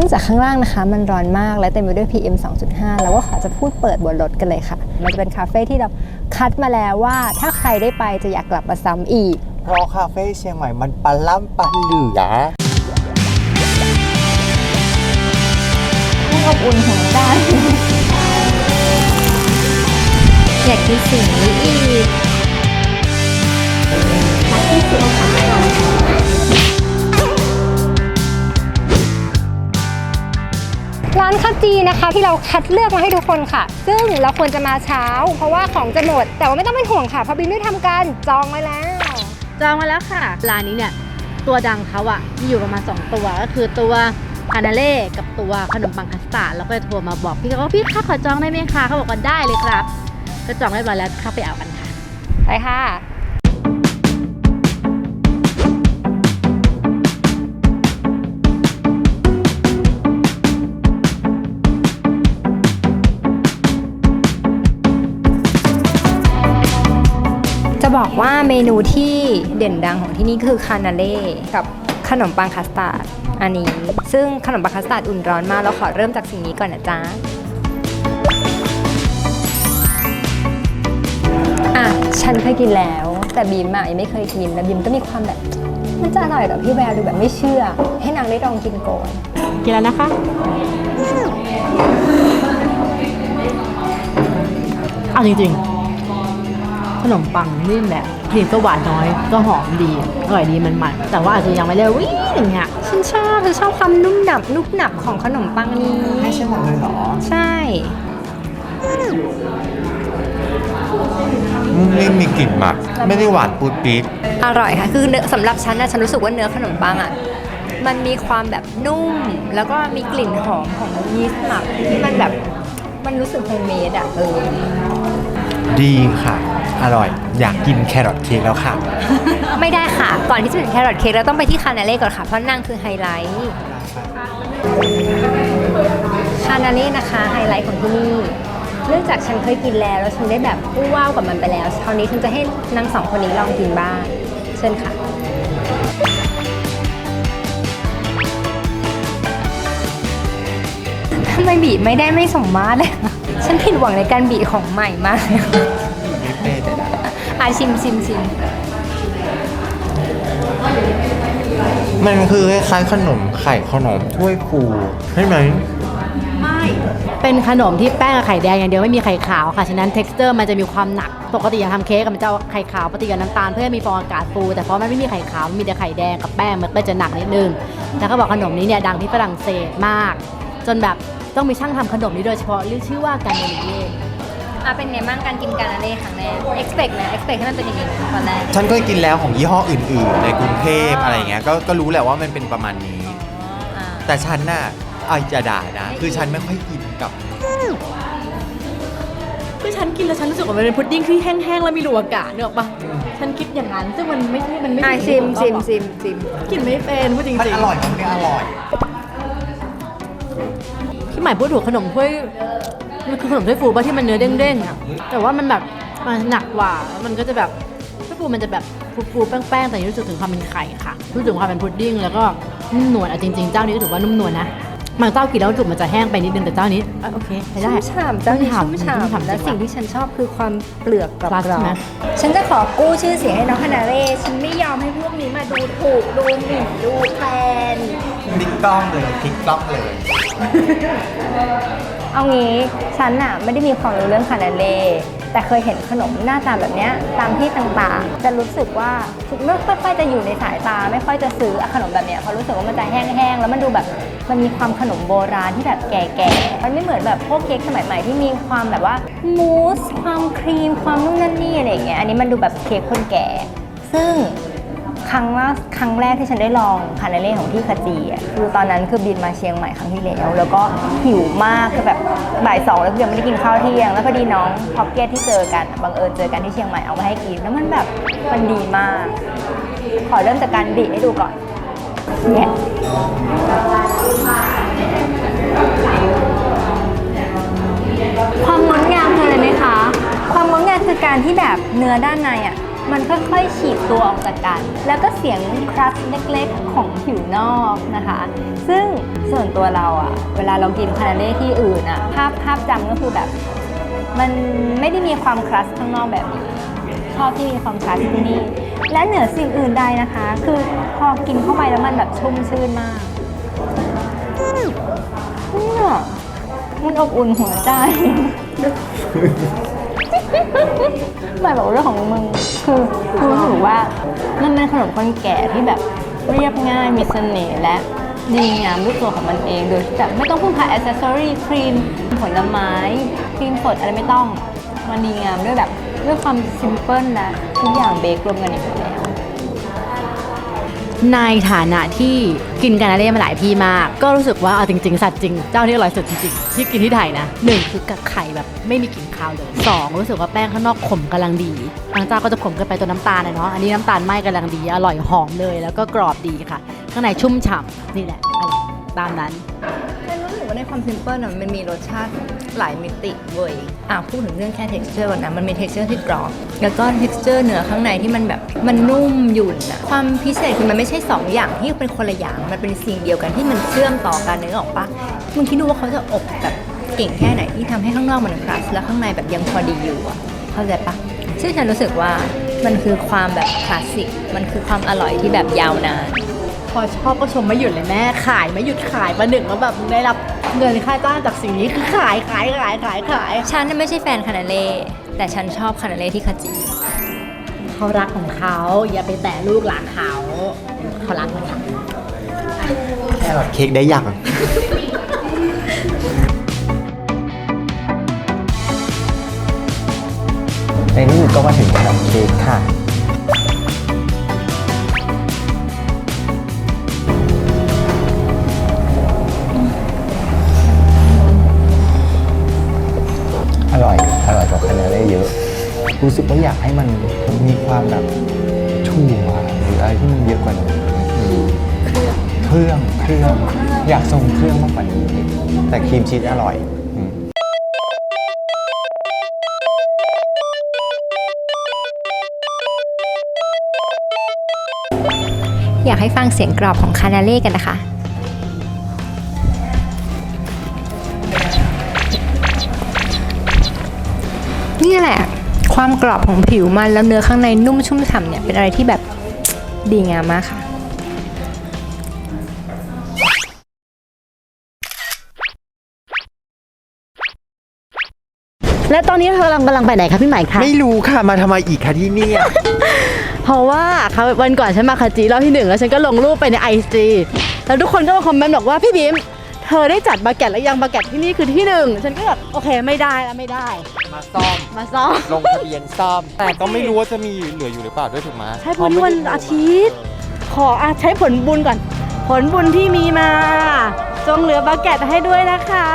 นื่องจากข้างล่างนะคะ มันร้อนมากและเต็มไปด้วย PM 2.5 แล้วก็ขอจะพูดเปิดบนรถกันเลยค่ะ มันจะเป็นคาเฟ่ที่เราคัดมาแล้วว่า ถ้าใครได้ไปจะอยากกลับมาซ้ำอีก เพราะคาเฟ่เชียงใหม่มันปลาล่ำปลาเหลืออบอุ่นหัวได้อยากกินสิ่งนี้อีก ร้านข้าวจีนะคะที่เราคัดเลือกมาให้ทุกคนค่ะ ซึ่งเราควรจะมาเช้า เพราะว่าของจะหมด แต่ว่าไม่ต้องเป็นห่วงค่ะเพราะบินได้ทำการจองไว้แล้ว จองมาแล้วค่ะร้านนี้เนี่ยตัวดังเขาอะมีอยู่ประมาณ 2 ตัวก็คือตัวคานาเล่กับตัวขนมปังคัสตาร์ดแล้วก็โทรมาบอกพี่เขาว่าพี่คะขอจองได้ไหมคะเขาบอกว่าได้เลยครับ ก็จองเรียบร้อยแล้วเข้าไปเอากันค่ะไปค่ะ บอกว่าเมนูที่เด่นดังของที่นี่คือคานาเล่กับขนมปังคัสตาร์ดอันนี้ ซึ่งขนมปังคัสตาร์ดอุ่นร้อนมากเราขอเริ่มจากสิ่งนี้ก่อนนะจ๊ะอะฉันเคยกินแล้ว แต่บีมอะยังไม่เคยกินแล้วบีมก็มีความแบบ มันจะอร่อยเหรอพี่แววดูแบบไม่เชื่อ ให้นางได้ลองกินก่อนกินแล้วนะคะ เอาจริงๆ ขนมปังนี่แหละกลิ่นก็หวานน้อย ก็หอมดี อร่อยดีมันมันๆแต่ว่าอาจจะยังไม่ได้วิ่งอย่างเงี้ยฉันชอบฉันชอบความนุ่มหนับนุบหนับของขนมปังนี้ไม่ใช่หมดเลยเหรอ ใช่ไม่มีกลิ่นหมัก ไม่ได้หวานปูดปี๊ดอร่อยค่ะ คือเนื้อสำหรับฉันนะฉันรู้สึกว่าเนื้อขนมปังอะมันมีความแบบนุ่ม แล้วก็มีกลิ่นหอมของยีสต์หมักที่มันแบบมันรู้สึกโฮมเมดอะเออ ดีค่ะ อร่อย อยากกินแครอทเค้กแล้วค่ะ ไม่ได้ค่ะ ก่อนที่จะถึงแครอทเค้กเราต้องไปที่คานาเล่ก่อนค่ะ เพราะนั่งคือไฮไลท์ คานาเล่นะคะไฮไลท์ของที่นี่ เนื่องจากฉันเคยกินแล้ว แล้วฉันได้แบบอู้ว้าวกับมันไปแล้ว คราวนี้ฉันจะให้นางสองคนนี้ลองกินบ้าง เชิญค่ะ ทำไมบีไม่ได้ไม่สมมาตรเลยอะฉันผิดหวังในการบีของใหม่มากเลย เป้แต่ละอาชิมชิมชิมมันคือคล้ายๆขนมไข่ขนมถ้วยฟูใช่ไหมเป็นขนมที่แป้งกับไข่แดงอย่างเดียวไม่มีไข่ขาวค่ะ ฉะนั้น t e x t อร์มันจะมีความหนัก ปกติอยากทำเค้กอะมันจะเอาไข่ขาวปฏิกับน้ำตาลเพื่อให้มีฟองอากาศฟู แต่เพราะมันไม่มีไข่ขาวมันมีแต่ไข่แดงกับแป้งมันก็จะหนักนิดนึงแล้วเขาบอกขนมนี้เนี่ยดังที่ฝรั่งเศสมาก จนแบบต้องมีช่างทำขนมนี้โดยเฉพาะเรียกชื่อว่าการเนลิเย่ อะเป็นไงบ้างการกินการนาเล่ครั้งแรก expect นะ expect ให้มันเป็นอย่างนี้ตอนแรกฉันเคยกินแล้วของยี่ห้ออื่น ๆ ในกรุงเทพอะไรอย่างเงี้ยก็ก็รู้แหละว่ามันเป็นประมาณนี้ อ่า แต่ฉันน่ะเอาจะด่านะ คือฉันไม่ค่อยกินกับ คือฉันกินแล้วฉันรู้สึกว่ามันเป็นพุดดิ้งที่แห้งๆแล้วมีรูอากาศเนี่ยหรอกปะฉันคิดอย่างนั้นซึ่งมันไม่ใช่มันไม่อะใช่ชิมชิมชิมชิมกินไม่เป็นพูดจริงมันๆอร่อยมันไม่อร่อยพี่หมายพูดถูกขนมถ้วย มันคือขนมถ้วยฟูป่ะที่มันเนื้อเด้งๆอะแต่ว่ามันแบบมันหนักกว่าแล้วมันก็จะแบบถ้วยฟูมันจะแบบฟูๆแป้งๆแต่นี่รู้สึกถึงความเป็นไข่ค่ะรู้สึกถึงความเป็นพุดดิ้งแล้วก็นุ่มนวลอะจริงๆเจ้านี้ก็ถือว่านุ่มนวลนะบางเจ้ากินแล้วรู้สึกมันจะแห้งไปนิดนึงแต่เจ้านี้อะโอเคใช้ได้ชุ่มฉ่ำเจ้านี้ชุ่มชุ่มฉ่ำฉ่ำและจริงว่ะสิ่งที่ฉันชอบคือความเปลือกกรอบ Plus ใช่ไหมๆฉันจะขอกู้ชื่อเสียงให้น้องคานาเล่ฉันไม่ยอมให้พวกนี้มาดูถูกดูหมิ่นดูแคลนพลิกกล้องเลยพลิกกล้องเลย เอางี้ฉันน่ะไม่ได้มีความรู้เรื่องคานาเล่แต่เคยเห็นขนมหน้าตาแบบเนี้ยตามที่ต่างๆ จะรู้สึกว่าไม่ค่อยๆจะอยู่ในสายตา ไม่ค่อยจะซื้อขนมแบบเนี้ยเพราะรู้สึกว่ามันจะแห้งๆแล้วมันดูแบบมันมีความขนมโบราณที่แบบแก่ๆมันไม่เหมือนแบบพวกเค้กสมัยใหม่ที่มีความแบบว่ามูสความครีมความนู่นนั่นนี่อะไรอย่างเงี้ยอันนี้มันดูแบบเค้กคนแก่ ซึ่ง ครั้งล่าครั้งแรกที่ฉันได้ลองคานาเล่ของที่คาจีอะคือตอนนั้นคือบินมาเชียงใหม่ครั้งที่แล้ว แล้วก็หิวมากคือแบบบ่ายสองแล้วคือยังไม่ได้กินข้าวเที่ยง แล้วพอดีน้องพ็อกเก็ตที่เจอกันบังเอิญเจอกันที่เชียงใหม่เอามาให้กิน แล้วมันแบบมันดีมาก ขอเริ่มจากการบีบให้ดูก่อนเนี่ยความงดงามคืออะไรไหมคะ ความงดงามคือการที่แบบเนื้อด้านในอะ มันค่อยๆฉีดตัวออกจากกัน แล้วก็เสียงครัชเล็กๆ ของผิวนอกนะคะ ซึ่งส่วนตัวเราอะเวลาเรากินคานาเล่ที่อื่นอะภาพภาพจำก็คือแบบ มันไม่ได้มีความครัชข้างนอกแบบนี้ ชอบที่มีความครัชที่นี่ และเหนือสิ่งอื่นใดนะคะ คือพอกินเข้าไปแล้วมันแบบชุ่มชื่นมากเนี่ยมันอบอุ่นหัวใจ หมายบอกเรื่องของมึง คือคือรู้สึกว่ามันเป็นขนมคนแก่ที่แบบเรียบง่ายมีเสน่ห์และดีงามด้วยตัวของมันเอง โดยที่แบบไม่ต้องพึ่งพาอ c เซอรี่ครีมผลไม้ครีมสดอะไรไม่ต้อง มันดีงามด้วยแบบด้วยความซิมเพิลนะทุกอย่างเบครวมกันอยู่แล้ว ในฐานะที่กินกานาเล่มาหลายที่มาก ก็รู้สึกว่าเอาจริง ๆ สัตว์จริง เจ้าที่อร่อยสุดจริงๆที่กินที่ไทยนะหนึ่งคือกับไข่แบบไม่มีกลิ่นคาวเลยสองรู้สึกว่าแป้งข้างนอกขมกำลังดีบางเจ้าก็จะขมเกินไปตัวน้ำตาลนะเนาะอันนี้น้ำตาลไม่กำลังดีอร่อยหอมเลย แล้วก็กรอบดีค่ะ ข้างในชุ่มฉ่ำนี่แหละอร่อยตามนั้น ความซิมเพิลน่ะมันมีรสชาติหลายมิติเว้ยอะพูดถึงเรื่องแค่ texture ก่อนนะมันมี texture ที่กรอบแล้วก็ texture เนื้อข้างในที่มันแบบมันนุ่มหยุ่นอะความพิเศษคือมันไม่ใช่สองอย่างที่เป็นคนละอย่างมันเป็นสิ่งเดียวกันที่มันเชื่อมต่อกันนึกออกปะมึงคิดดูว่าเขาจะอบแบบเก่งแค่ไหนที่ทำให้ข้างนอกมันครัสแล้วข้างในแบบยังพอดีอยู่อะเข้าใจปะซึ่งฉันรู้สึกว่ามันคือความแบบคลาสสิกมันคือความอร่อยที่แบบยาวนาน พอชอบก็ชมไม่หยุดเลยแม่ขายไม่หยุดขายประหนึ่งแล้วแบบมึงได้รับเงินค่าจ้างจากสิ่งนี้คือขายขายขายขายขายฉันน่ะไม่ใช่แฟนคานาเล่แต่ฉันชอบคานาเล่ที่คาจิเขารักของเขาอย่าไปแตะลูกหลานเขาเขารักมันค่ะแค่หลอดเค้กได้ยังในที่สุดก็มาถึงขนมเค้กค่ะ เยอะ รู้สึกว่าอยากให้มันมีความแบบถั่วหรืออะไรที่มันเยอะกว่านี้เครื่องเครื่องอยากทรงเครื่องมากกว่านี้แต่ครีมชีสอร่อยอืมอยากให้ฟังเสียงกรอบของคานาเล่กันนะคะ แหละ ความกรอบของผิวมันแล้วเนื้อข้างในนุ่มชุ่มฉ่ำเนี่ยเป็นอะไรที่แบบดีงามมากค่ะและตอนนี้เธอกำลังกำลังไปไหนคะพี่ใหม่คะไม่รู้ค่ะมาทำไมอีกคะที่เนี่ย เพราะว่าเขาวันก่อนฉันมาคาจิรอบที่หนึ่งแล้วฉันก็ลงรูปไปในไอจีแล้วทุกคนก็มาคอมเมนต์บอกว่าพี่บิม เธอได้จัดบาแกตแล้วยังบาแกตที่นี่คือที่หนึ่งฉันก็แบบโอเคไม่ได้แล้วไม่ได้ มาซ่อม มาซ้อม ลงทะเบียนซ่อม แต่ก็ไม่รู้ว่าจะมีเหลืออยู่หรือเปล่าด้วยถูกไหมใช่เพราะนี่วันอาทิตย์ ขออาใช้ผลบุญก่อน ผลบุญที่มีมา จงเหลือบาแกตให้ด้วยนะคะ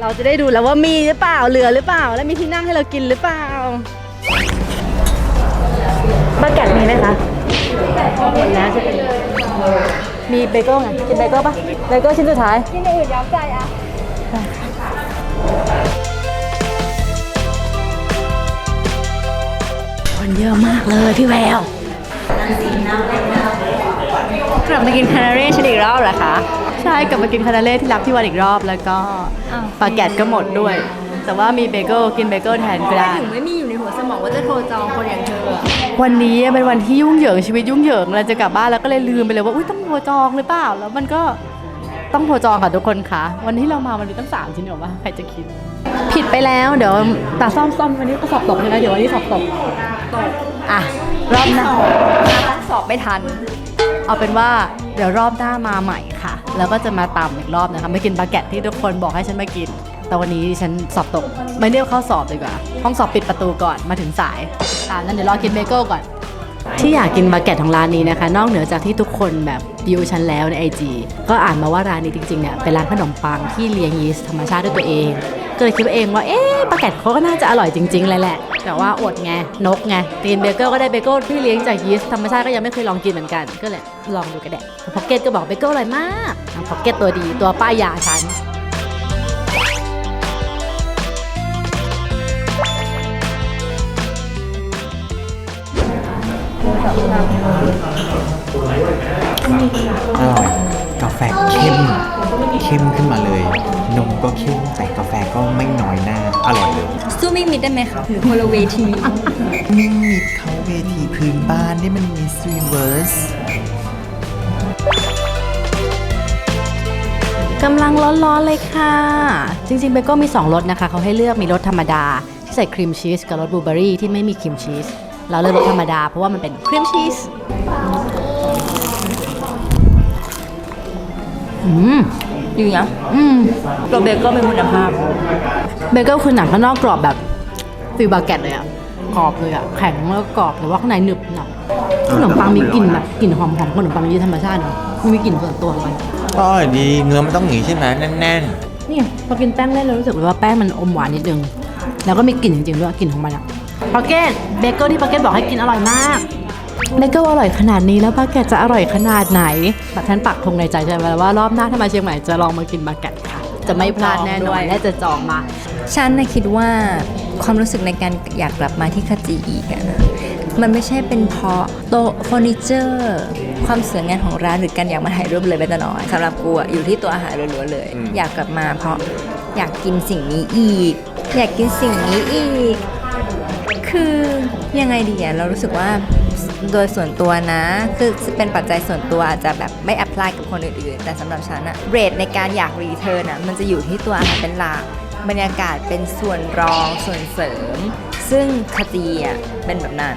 เราจะได้ดูแล้วว่ามีหรือเปล่าเหลือหรือเปล่า และมีที่นั่งให้เรากินหรือเปล่าบาแกตมีไหมคะหมดแล้วใช่ไหม มีเบเกิลไงกินเบเกิลปะเบเกิลชิ้นสุดท้ายที่ในอื่นย้อมใจอะคนเยอะมากเลยพี่แววกลับมากินคานาเร่ฉันอีกรอบเหรอคะ ใช่กลับมากินคานาเล่ที่รักที่วันอีกรอบแล้วก็อ้าวปาแกตก็หมดด้วย แต่ว่ามีเบเกิลกินเบเกิลแทนก็ได้ถึงไม่มีอยู่ในหั วังว่าจะโทรจองคนอย่างเธออะวันนี้เป็นวันที่ยุ่งเหยิงชีวิตยุ่งเหยิงเราจะกลับบ้านแล้วก็เลยลืมไปเลยว่าอุ้ยต้องโทรจองหรือเปล่า แล้วมันก็ต้องโทรจองค่ะทุกคนค่ะ วันที่เรามามันมีตั้งสามชิ้นเหรอวะใครจะคิด ผิดไปแล้วเดี๋ยวตาซ่อมซ่อมวันนี้ก็สอบตกใช่ไหมเดี๋ยววันนี้สอบตกตกอะรอบหน้าสอบไม่ทัน เอาเป็นว่าเดี๋ยวรอบหน้ามาใหม่ค่ะ แล้วก็จะมาตามอีกรอบนะคะไม่กินบาเก็ตที่ทุกคนบอกให้ฉันมากิน แต่วันนี้ฉันสอบตก ไม่เรียกเข้าสอบดีกว่า ห้องสอบปิดประตูก่อนมาถึงสายอ่านั่นเดี๋ยวรอกินเบเกิลก่อน ที่อยากกินบาเก็ตของร้านนี้นะคะ นอกเหนือจากที่ทุกคนแบบดิวฉันแล้วในไอจีก็อ่านมาว่าร้านนี้จริงๆเนี่ยเป็นร้านขนมปังที่เลี้ยงยีสต์ธรรมชาติด้วยตัวเอง ก็เลยคิดว่าเองว่าเอ๊ะบาเก็ตเขาก็น่าจะอร่อยจริงๆเลยแหละ แต่ว่าอดไงนกไงตีนเบเกิลก็ได้เบเกิลที่เลี้ยงจากยีสต์ธรรมชาติก็ยังไม่เคยลองกินเหมือนกัน ก็เลยลองดูกระแดะพ็อกเก็ตก็บอกเบเกิลอร่อยมากพ็อกเก็ตตัวดีตัวป้ายยาฉัน อร่อยกาแฟเข้ม เข้มขึ้นมาเลย นมก็เข้มแต่กาแฟก็ไม่น้อยหน้า อร่อยเลย สู้ไม่มิดได้ไหมคะหรือคนละเวทีมิมิดเขาเวทีพื้นบ้านนี่มันมีสวีเวิร์สกำลังร้อนๆเลยค่ะ จริงๆเบเก็มี 2รสนะคะ เขาให้เลือกมีรสธรรมดา ที่ใส่ครีมชีสกับรสบลูเบอรี่ที่ไม่มีครีมชีส เราเลือกรสธรรมดา เพราะว่ามันเป็นครีมชีสอืมอยู่นะอืมตัวเบเกอร์เป็นคุณภาพ เบเกิลคือหนังข้างนอกกรอบแบบฟิลบาเกตเลยอะกรอบเลยอะแข็งแล้วก็กรอบแต่ว่าข้างในหนึบหนับขนมปังมีกลิ่นแบบกลิ่นหอมๆขนมปังยี่ธรรมชาติเนาะไม่มีกลิ่นส่วนตัวเลยอร่อยดีเนื้อมันต้องอย่างนี้ใช่ไหมแน่นนี่ไงพอกินแป้งเล่นเรารู้สึกเลยว่าแป้งมันอมหวานนิดนึง แล้วก็มีกลิ่นจริงๆด้วยกลิ่นของมันอะ พาเกตเบเกิลที่พาเกตบอกให้กินอร่อยมากเบเกิลอร่อยขนาดนี้แล้วพาเกตจะอร่อยขนาดไหนแบบท่านปักธงในใจใช่ไหมว่ารอบหน้าถ้ามาเชียงใหม่จะลองมากินบาเกตค่ะ จะไม่พลาดแน่นอนและจะจองมาฉันนะคิดว่าความรู้สึกในการอยากกลับมาที่คาจิอีกอะนะมันไม่ใช่เป็นเพราะโต๊ะเฟอร์นิเจอร์ ความสวยงามของร้านหรือการอยากมาถ่ายรูปเลยแม้แต่น้อยสำหรับกูอะอยู่ที่ตัวอาหารล้วนๆเลย อยากกลับมาเพราะอยากกินสิ่งนี้อีก อยากกินสิ่งนี้อีก คือยังไงดีอะเรารู้สึกว่าโดยส่วนตัวนะ คือเป็นปัจจัยส่วนตัวอาจจะแบบไม่แอพพลายกับคนอื่นๆ แต่สำหรับฉันอะเรทในการอยากรีเทิร์นอะมันจะอยู่ที่ตัวอาหารเป็นหลักบรรยากาศเป็นส่วนรองส่วนเสริม ซึ่งคาจีอะเป็นแบบนั้น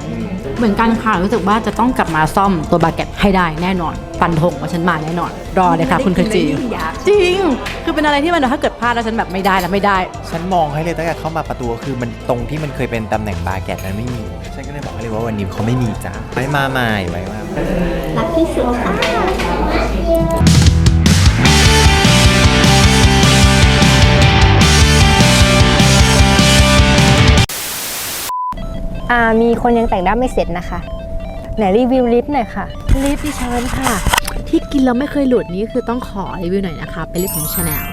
เหมือนกันค่ะรู้สึกว่าจะต้องกลับมาซ่อมตัวบาเก็ตให้ได้แน่นอน ฟันธงว่าฉันมาแน่นอน รอเลยค่ะ คุณคจีไม่ได้กินแล้วยิ่งอยากจริง คือเป็นอะไรที่มันถ้าเกิดพลาดแล้วฉันแบบไม่ได้แล้วไม่ได้ๆฉันมองให้เลยตั้งแต่เข้ามาประตูคือมันตรงที่มันเคยเป็นตำแหน่งบาร์แกตมันไม่มีฉันก็เลยบอกให้เลยว่าวันนี้เขาไม่มีจ้าไว้มาใหม่ไว้มาใหม่ อ่ามีคนยังแต่งหน้าไม่เสร็จนะคะ ไหนรีวิวลิปหน่อยค่ะ ลิปดิฉันค่ะ ที่กินแล้วไม่เคยหลุดนี้คือต้องขอรีวิวหน่อยนะคะ เป็นลิปของ Chanel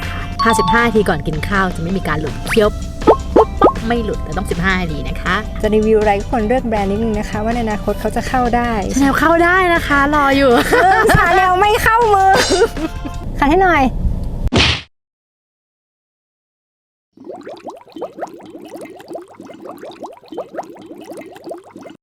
ค่ะ55นาทีก่อนกินข้าวจะไม่มีการหลุดเคี้ยวปุ๊บปุ๊บปุ๊บไม่หลุดแต่ต้อง 15นาทีนะคะ จะรีวิวอะไรก็ควรเลือกแบรนด์นิดนึงนะคะ ว่าในอนาคตเขาจะเข้าได้ Chanel เข้าได้นะคะ รออยู่ชาแนลไม่เข้ามือขันให้หน่อย